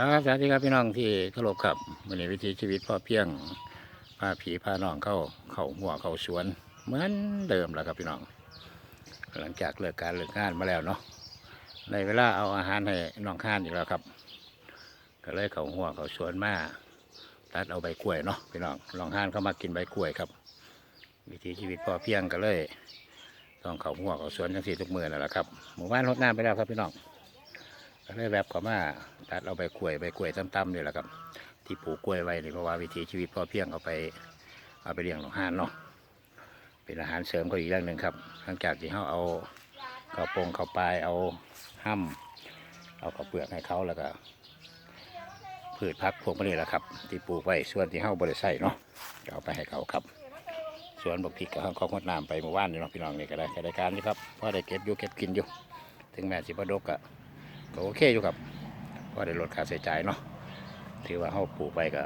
ครับสวัสดีครับพี่น้องที่เคารพครับวันนี้วิถีชีวิตพ่อเพียงพาผีพาน้องเข้าเข้าหัวเข้าสวน เหมือนเดิมแล้วครับพี่น้อง หลังจากเลิกการเลิกงานมาแล้วเนาะในเวลาเอาอาหารให้น้องข้านอีกแล้วครับ ก็เลยเข้าหัวเข้าสวนมาตัดเอาใบกล้วยเนาะพี่น้องน้องข้านเข้ามากินใบกล้วยครับ วิถีชีวิตพ่อเพียงก็เลย ต้องเข้าหัวเข้าสวนทั้งสี่ทุกมือนั่นแหละครับหมู่บ้านรดน้ำไปแล้วครับพี่น้องก็เลยแวบเข้ามา ตัดเอาใบกล้วยใบกล้วยตั้มๆนี่แหละครับ ที่ปลูกกล้วยไว้นี่เพราะว่าวิถีชีวิตพอเพียงเอาไปเอาไปเลี้ยงหนองหานเนาะเป็นอาหารเสริมเขาอีกอย่างหนึ่งครับหลังจากที่เขาเอาข้าวโปงข้าวปลายเอาห้ำเอาข้าวเปลือกให้เขาแล้วก็พืชพักพวกนี้แหละครับ ที่ปลูกไว้ส่วนที่เขาบริใส่เนาะเอาไปให้เขาครับส่วนบกพริกก็เขางดน้ำไปเมื่อวานนี่เนาะพี่น้องนี่ก็ได้ก็ได้การนี่ครับพราได้เก็บอยู่เก็บกินอยู่ ถึงแม้สิบดกอะก็โอเคอยู่ครับ ก็ได้ลดค่าใช้จ่ายเนาะถือว่าเขาปลูกไปก็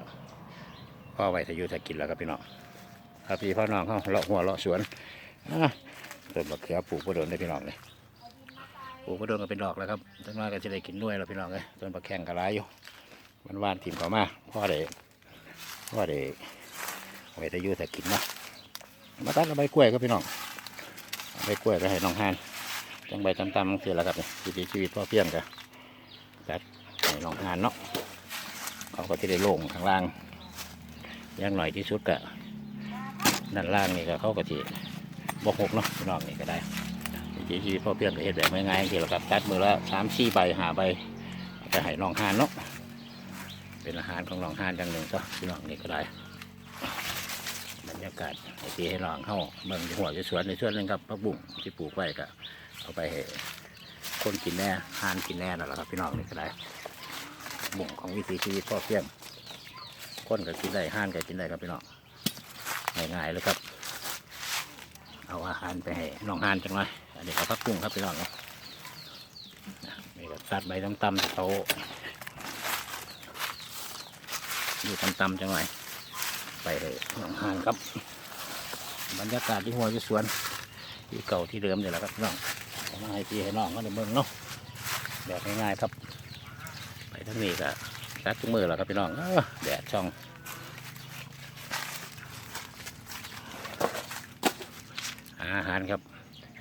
พ่อไว้ถ้าอยู่ถ้ากินแล้วครับพี่น้องครับพี่พ่อน้องเขาเลาะหัวเลาะสวนต้นมะเขือปลูกกระโดนได้พี่น้องเลยปลูกกระโดนก็เป็นดอกแล้วครับจังหวะก็จะได้กินด้วยแล้วพี่น้องเลยต้นมะแข้งกระไรอยู่มันวานถิ่มเขามาพ่อได้พ่อได้เอาไว้ถ้าอยู่ถ้ากินเนาะมาตัดใบกล้วยครับพี่น้องใบกล้วยไปให้น้องฮานจังใบตำๆคือแล้วครับเนี่ยวิถีชีวิตพ่อเพียงกันจัด ให้น้องงานเนาะเขาก็จะได้โล่งข้างล่างอยังหน่อยที่สุดก็ด้านล่างนี่ก็เขาก็จะบกหกเนาะพี่น้องนี่ก็ได้วิถีชีวิตพ่อเพียงก็เฮ็ดแบบง่ายๆคือแล้วครับตัดมือละสามสี่ใบหาใบไปให้น้องหานเนาะเป็นอาหารของน้องหานจังหนึ่งซะพี่น้องนี่ก็ได้บรรยากาศให้พี่ให้น้องเข้าเบิ่งหัวจะสวนในส่วนนึงครับพักบุ้งที่ปลูกไว้ก็เอาไปให้คนกินแน่ทานกินแน่นั่นแหละครับพี่น้องนี่ก็ได้ บุ่งของวิถีชีวิตพ่อเพียงคนก็กินได้ห้านก็กินได้ครับพี่น้องง่ายๆเลยครับ เอาอาหารไปให้น้องห้านจังเลยอันนี้ก็พักกุ้งครับพี่น้องครับนี่ก็ซัดใบตำๆที่เขาอยู่ตำๆจังเลยไปเลยน้องห้านครับ บรรยากาศที่หัวจะสวนที่เก่าที่เดิมเนี่ยแหละครับพี่น้องมาให้พี่ให้น้องก็ในเมืองเนาะแบบง่ายๆครับ ทั้งนี้ก็รัดทุกมือแล้วครับพี่น้องอแดดช่องอาหารครับ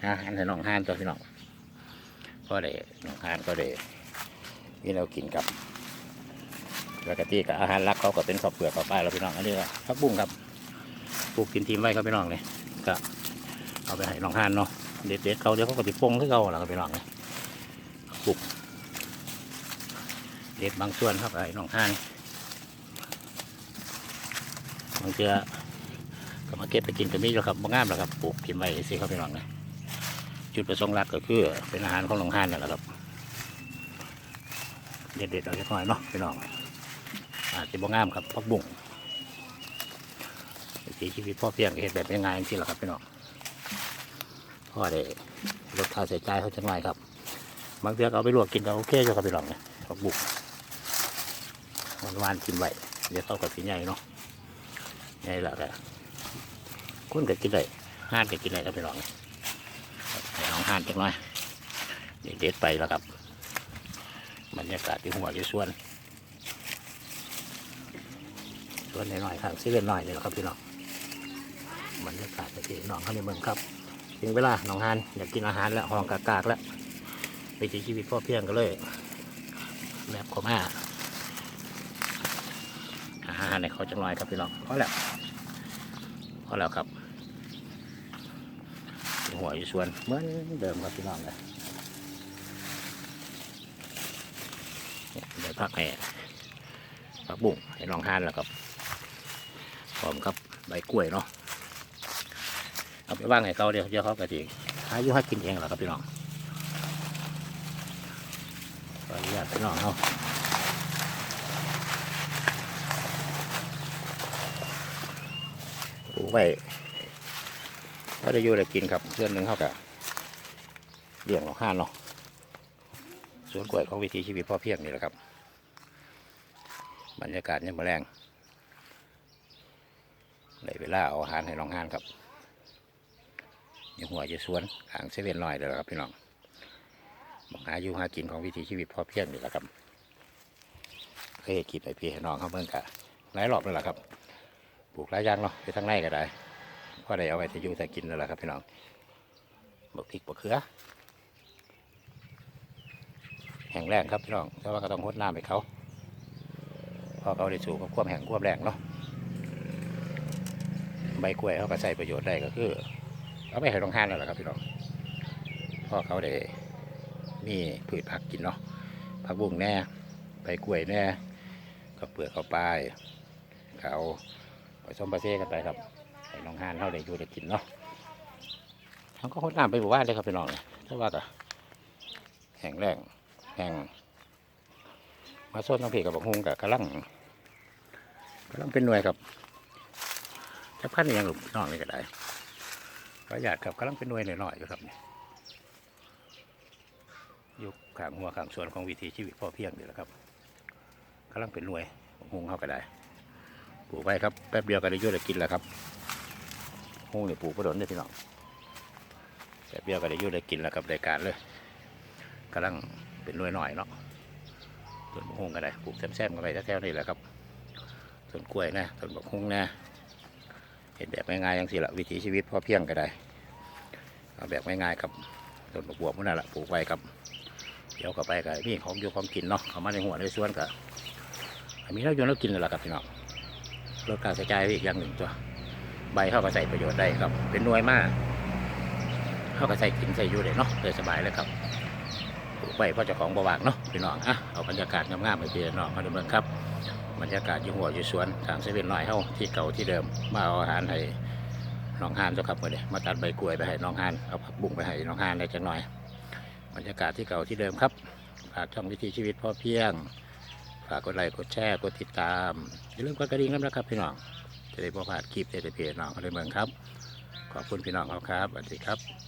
อาหารให้น้องหานตัวพี่น้องก็ได้น้องหานก็ได้ที่เรากินกับปกติกับอาหารหลักเขาก็เป็นข้าวเปลือกข้าวปลายแล้วพี่น้องอันนี้ก็ผักบุ้งครับปลูกกินทีมไว้ครับพี่น้องเลยก็เอาไปให้น้องหานเนาะเด็ดๆเขาเดี๋ยวเขาก็ติปงที่เขาแล้วก็ไปลองเลยปลูก เด็ดบางส่วนครับไอ้น้องหานบางเจือก็มาเก็บไปกินกันมีแล้วครับบางงามแล้วครับปลูกกินไว้สิเขาไปลองเลยจุดประสงค์หลักก็คือเป็นอาหารของน้องหานนั่นแหละครับ เด็ดๆเอาสักหน่อยเนาะพี่น้องอาจจะบางงามครับพักบุ้งวิถีชีวิตพ่อเพียงก็เห็ดแบบง่ายๆจริงๆแหละครับพี่น้องพ่อได้ลดค่าใช้จ่ายเขาจังไรครับบางเทื่อกเอาไปลวกกินก็โอเคอยู่ครับพี่น้องเนี่ยผักบุก วันวานกินไหวเดี๋ยวเขาก็สีใหญ่เนาะใหญ่แล้วก็คุณก็กินได้ห้านก็กินได้ครับพี่น้องให้น้องห้านจังหน่อยเด็ดไปแล้วครับบรรยากาศที่หัวจะส่วนส่วนน้อยๆครับซีเว่นน้อยเลยครับพี่น้องบรรยากาศที่น้องเขาในเมืองครับถึงเวลาน้องฮานอยากกินอาหารแล้วห้องกากากๆแล้ววิถีชีวิตพ่อเพียงก็เลยแบบขอมา อาหารในเขาจังลอยครับพี่น้องพอแล้วพอแล้วครับ หัวอยู่ส่วนเหมือนเดิมครับพี่น้องเลยเดี๋ยวพักให้พักบุ้งให้น้องฮานแล้วครับพร้อมครับใบกล้วยเนาะเอาไปว่างให้เขาเดี๋ยวเดี๋ยวเขาก็จะหาอยู่ให้กินเองแหละครับพี่น้องขออนุญาตพี่น้องเขา ปลูกไว้ก็ได้อยู่ได้กินครับเดือนหนึ่งเขาก็เลี้ยงเราห้านเนาะสวนกล้วยของวิถีชีวิตพ่อเพียงนี่แหละครับ บรรยากาศยังมาแรงในเวลาเอาอาหารให้น้องห้านครับยู่หัวจะสวนหางเซเว่นลอยเลยครับพี่น้องบอกหาอยู่หากินของวิถีชีวิตพ่อเพียงนี่แหละครับเคยเฮ็ดคลิปพี่ให้น้องเขาเบิ่งกะหลายรอบแล้วล่ะครับ ปลูกหลายอย่างเนาะไปทางในก็ได้พอได้เอาไว้ที่อยู่แต่กินแล้วล่ะครับพี่น้องบกพริกบกเขือแห้งแรงครับพี่น้องแต่ว่าก็ต้องหดน้ำให้เขาเพอเขาได้สู่กับความแห้งความแรงเนาะใบกล้วยเขาก็ใช้ประโยชน์ได้ก็คือเอาไปให้โรงทานแล้วล่ะครับพี่น้องเพอเขาได้มีพืชผักกินเนาะผักบุ้งแน่ใบกล้วยแน่ก็เปลือกเขาปายเอา ผสมประเทศกันไปครับให้น้องหานเขาได้อยู่ได้กินเนาะเขาก็หดน้ำไปหมู่บ้านเลยครับพี่น้องถ้าว่าก็แห้งแรงแห้งมาส้นน้องพี่กับบักฮุงกับกระลังกระลังเป็นหน่วยครับจะพันธุ์อิหยังหลุมน้องนี่ก็ได้ประหยัดครับกำลังเป็นหน่วยหน่อยๆอยู่ครับนี่อยู่ข้างหัวข้างส่วนของวิถีชีวิตพอเพียงนี่แหละครับกำลังเป็นหน่วยบักฮุงเขาก็ได้ ลูกไว้ครับแป๊บเดียวก็ได้ยุ่ได้กินแล้วครับฮุงนี่ยปลูกกระโดนได้พี่น้องแป๊บเดียวก็ได้ยุ่ได้กินแล้วครับรายการเลยกำลังเป็นน่วยหน่อยเนาะต้นบักฮุงก็ได้ปลูกแซมๆกันไปแถวๆนี่แหละครับต้นกล้วยนะต้นบักฮุงนะเห็นแบบง่ายๆอย่างสิละวิถีชีวิตพอเพียงก็ได้เอาแบบง่ายๆครับต้นบวบมันนั่นแหละปลูกไว้ครับเดี๋ยวก็ไปก็มีของอยู่ของกินเนาะเขามาในหัวในสวนก็มีแล้วอยู่แล้วกินเลยล่ะครับพี่น้อง ลดการใช้จ่ายไปอีกอย่างหนึ่งตัว ใบเข้าก็ใส่ประโยชน์ได้ครับ เป็นหน่วยมากเข้าก็ใส่กินใส่อยู่เลยเนาะเลยสบายเลยครับปลูกไว้เพราะเจ้าของบวางเนาะพี่น้องอะเอาบรรยากาศงามๆไปพี่น้องมาดูเมืองครับบรรยากาศอยู่หัวอยู่สวนทางเซเว่นน้อยเฮาที่เก่าที่เดิมมาเอาอาหารให้น้องฮานเจ้าครับมื่อนี้มาตัดใบกล้วยไปให้น้องฮานเอาผักบุ้งไปให้น้องฮานได้จังหน่อย บรรยากาศที่เก่าที่เดิมครับฝากช่องวิถีชีวิตพอเพียง ฝากกดไลค์กดแชร์กดติดตาม อย่าลืมกดกระดิ่งนะครับพี่น้อง จะได้บ่พลาดคลิปเด็ดๆพี่น้องเขาได้เมืองครับ ขอบคุณพี่น้องเขาครับสวัสดีครับ